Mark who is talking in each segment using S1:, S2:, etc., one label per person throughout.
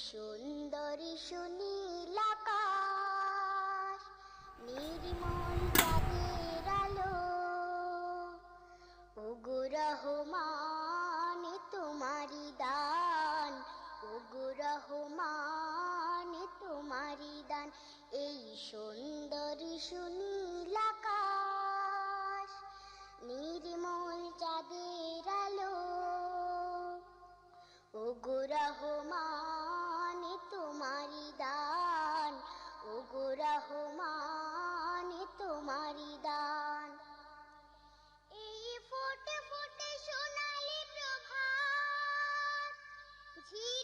S1: সুন্দরী সুনীল আকাশ নির্মল রহমান তোমারি দান। এই ফোটে ফোটে সোনালি প্রভাত ঝিল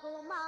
S1: 不忙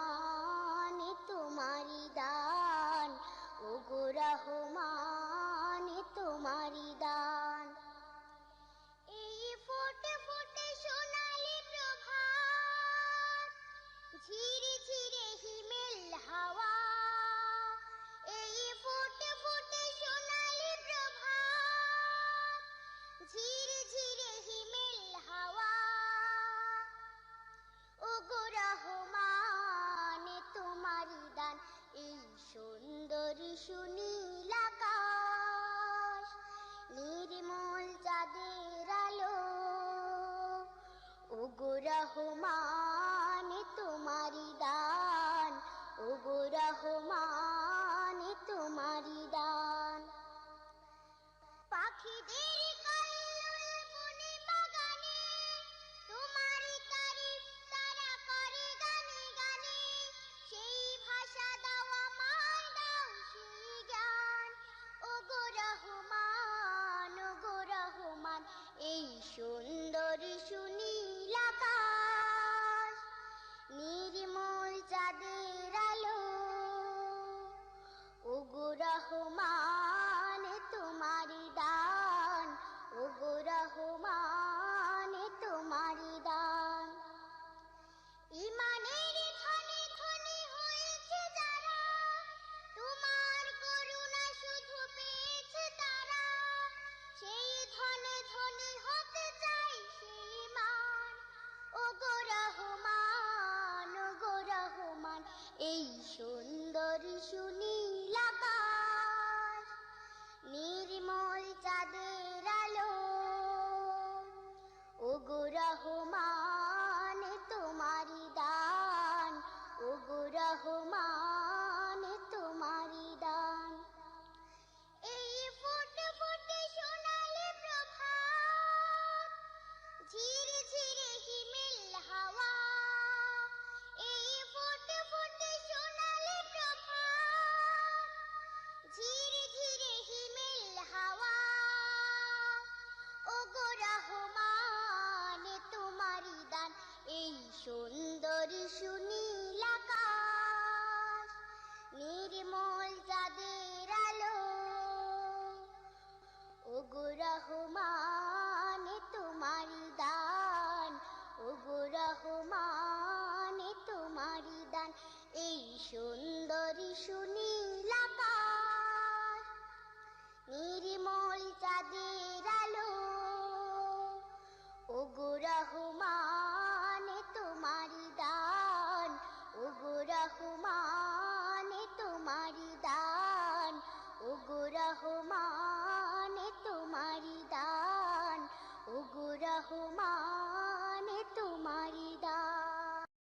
S1: 不忙 শুনি